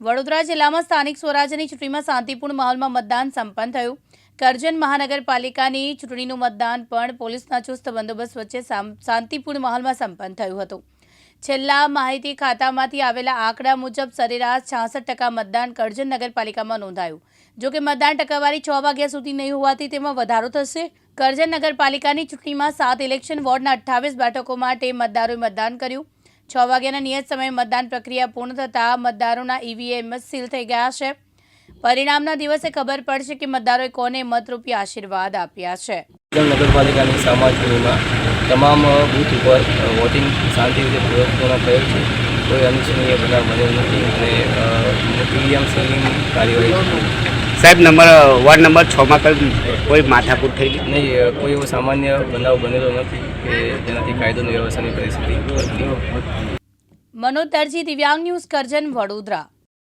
વડોદરા જિલ્લામાં સ્થાનિક સ્વરાજ્યની ચૂંટણીમાં શાંતિપૂર્ણ માહોલમાં મતદાન સંપન્ન થયું. કરજણ મહાનગરપાલિકાની ચૂંટણીનું મતદાન પણ પોલીસના ચુસ્ત બંદોબસ્ત વચ્ચે શાંતિપૂર્ણ માહોલમાં સંપન્ન થયું હતું. છેલ્લા માહિતી ખાતામાંથી આવેલા આંકડા મુજબ સરેરાશ છાસઠ ટકા મતદાન કરજણ નગરપાલિકામાં નોંધાયું. જોકે મતદાન ટકાવારી છ વાગ્યા સુધી નહીં હોવાથી તેમાં વધારો થશે. કરજણ નગરપાલિકાની ચૂંટણીમાં સાત ઇલેક્શન વોર્ડના અઠ્ઠાવીસ બેઠકો માટે મતદારોએ મતદાન કર્યું. છ વાગ્યાના નિયત સમયે મતદાન પ્રક્રિયા પૂર્ણ થતાં મતદારોના ઈવીએમ સીલ થઈ ગયા છે. પરિણામના દિવસે ખબર પડશે કે મતદારોએ કોને મતરૂપી આશીર્વાદ આપ્યા છે. નગરપાલિકાની સામાજિકમાં તમામ બૂથ ઉપર વોટિંગ શાંતિ રીતે પૂર્વક થયેલ છે. કોઈ અનિચ્છનીય બનાવ બનેલ નથી. અને ઈવીએમ સીલની કાર્યવાહી સાહેબ નંબર વોર્ડ નંબર છમાં કઈ કોઈ માથાકૂટ થઈ ગઈ? નહીં કોઈ એવો સામાન્ય બનાવ બનેલો નથી કે જેનાથી કાયદો વ્યવસ્થાની પરિસ્થિતિ મનોજ દરજી દિવ્યાંગ ન્યૂઝ કરજન વડોદરા.